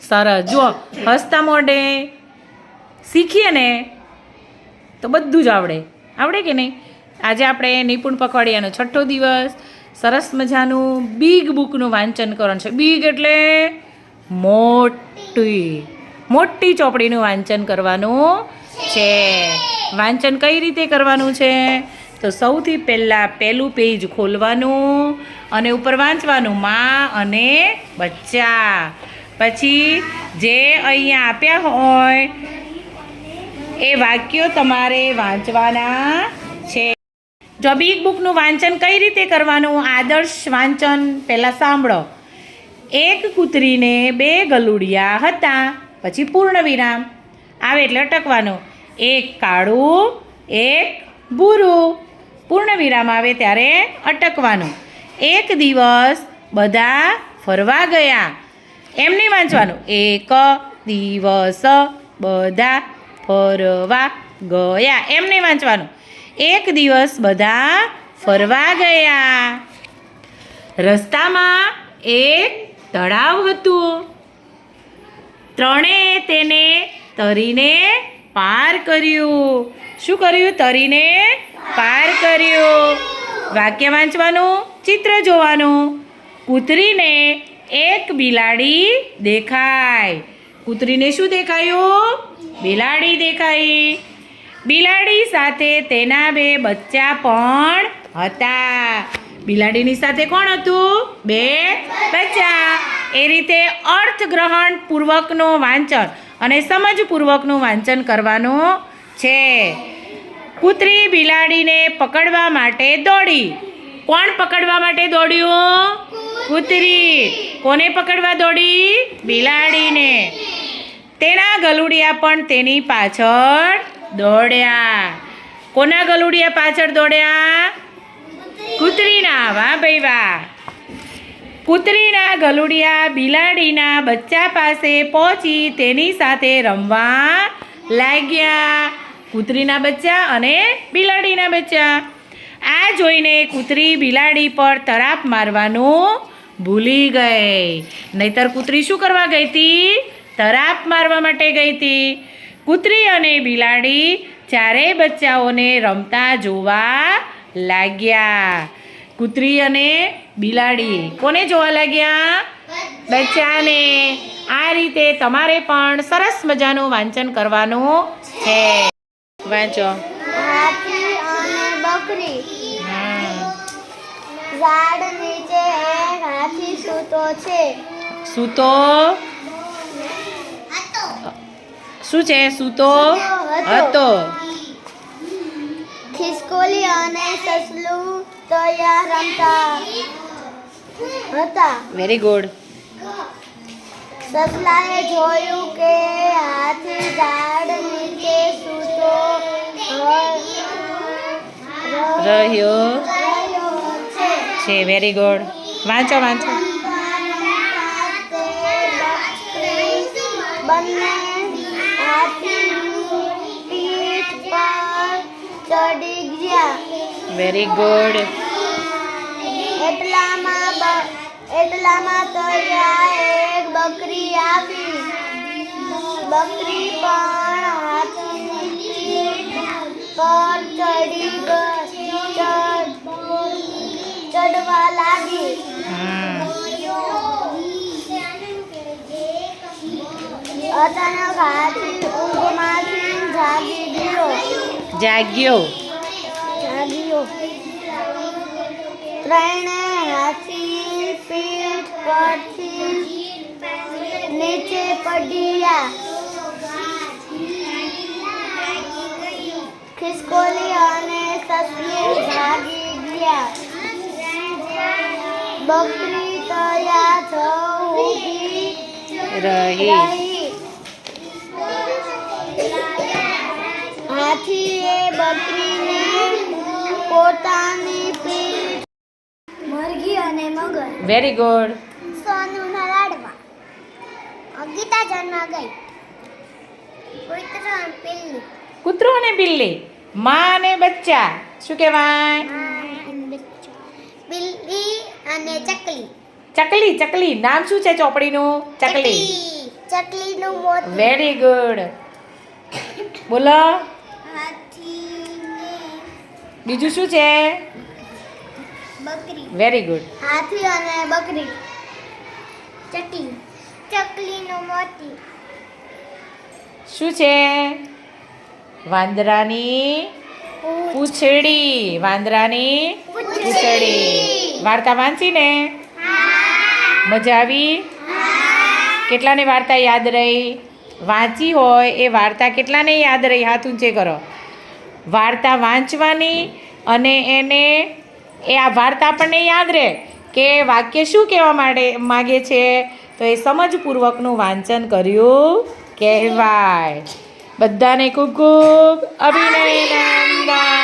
સરસ જુઓ, હસતા મોઢે શીખીએ ને તો બધું જ આવડે. આવડે કે નહીં? આજે આપણે નિપુણ પખવાડિયાનો છઠ્ઠો દિવસ, સરસ મજાનું બિગ બુકનું વાંચન કરવાનું છે. બિગ એટલે મોટી. મોટી ચોપડીનું વાંચન કરવાનું છે. વાંચન કઈ રીતે કરવાનું છે? તો સૌથી પહેલાં પહેલું પેજ ખોલવાનું અને ઉપર વાંચવાનું માં અને બચ્ચા. પછી જે અહીંયા આપ્યા હોય, એ વાક્યો તમારે વાંચવાના છે. જો બિગ બુકનું વાંચન કઈ રીતે કરવાનું? આદર્શ વાંચન પહેલાં સાંભળો. એક કૂતરીને બે ગલુડિયા હતા, પછી પૂર્ણ વિરામ. આવે એટલે અટકવાનું. એક કાળું, એક ભૂરું. પૂર્ણ વિરામ આવે ત્યારે અટકવાનું. એક દિવસ બધા ફરવા ગયા. એમ નહીં વાંચવાનું. એક દિવસ બધા ફરવા ગયા. એમ નહીં વાંચવાનું. એક દિવસ બધા ફરવા ગયા. રસ્તામાં એક તળાવ હતું. ત્રણે તેને તરીને પાર કર્યું. શું કર્યું? તરીને પાર કર્યું. વાક્ય વાંચવાનું, ચિત્ર જોવાનું. કૂતરીને એક બિલાડી દેખાય. કૂતરીને શું દેખાયું? બિલાડી દેખાઈ. બિલાડી સાથે તેના બે બચ્ચા પણ હતા. બિલાડીની સાથે કોણ હતું? બે બચ્ચા. એ રીતે અર્થગ્રહણ પૂર્વકનું વાંચન અને સમજપૂર્વકનું વાંચન કરવાનું છે. કૂતરી બિલાડીને પકડવા માટે દોડી. કોણ પકડવા માટે દોડ્યું? કૂતરી. કોને પકડવા દોડી? બિલાડીને. તેના ગલુડિયા પણ તેની પાછળ દોડ્યા. કોના ગલુડિયા પાછળ દોડ્યા? કૂતરીના. વાહ ભાઈ વાહ. કૂતરીના ગલુડિયા બિલાડીના બચ્ચા પાસે પહોંચી તેની સાથે રમવા લાગ્યા. કૂતરીના બચ્ચા અને બિલાડીના બચ્ચા. આ જોઈને કૂતરી બિલાડી પર તરાપ મારવાનું ભૂલી ગઈ. નહીતર કૂતરી શું કરવા ગઈ હતી? તરાપ મારવા માટે ગઈ હતી. કૂતરી અને બિલાડી ચારેય બચ્ચાઓને રમતા જોવા લાગ્યા. કૂતરી અને બિલાડી કોને જોવા લાગ્યા? બચ્ચાને. આ રીતે તમારે પણ સરસ મજાનું વાંચન કરવાનું છે. વાંચો. હાથી અને બકરી. ઝાડ નીચે એક હાથી સૂતો છે. સૂતો? શું છે સૂતો? હતો. ખિસકોલી અને સસલું તૈયાર રમતા હતા. વેરી ગુડ સસલાએ જોયું કે હાથી ઝાડ નીચે રહ્યો. છે વેરી ગુડ વાંચો વાંચો. વેરી ગુડ એટલામાં એટલામાં તળિયા એક બકરી આવી. બકરી પણ પર ચડી ચડવા લાગી. અચાનક હાથી ઊંઘમાંથી જાગી ગયો. જાગ્યો. જાગ્યો. ત્રણે હાથી પીઠ પરથી નીચે પડ્યા. ખિસકોલી અને તસવીર ભાગી ગયા. બકરી તયા જ રહી. હાથીએ બકરીને પોતાની પીઠ મરઘી અને મગર. વેરી ગુડ સોનુના લાડવા ગીતા જન્મ ગઈ. કૂતરો અને બિલ્લી કૂતરો અને બિલ્લી માં અને બચ્ચા શું કહેવાય? બિલ્લી અને ચકલી. ચકલી ચકલી. નામ શું છે ચોપડીનું? ચકલી. ચકલીનું મોત. વેરી ગુડ બોલો. બીજું શું છે? બકરી. વેરી ગુડ હાથી અને બકરી. ચકલી. ચકલીનું મોતી. શું છે? વાંદરાની પૂછડી. વાંદરાની પૂછડી. વાર્તા વાંચીને મજા આવી? કેટલાને વાર્તા યાદ રહી? વાંચી હોય એ વાર્તા કેટલાને યાદ રહી? હાથ ઊંચે કરો. વાર્તા વાંચવાની અને એને એ આ વાર્તા આપણને યાદ રહે કે વાક્ય શું કહેવા માટે માગે છે? તો એ સમજપૂર્વકનું વાંચન કર્યું કહેવાય. બધાને ખૂબ ખૂબ અભિનંદન.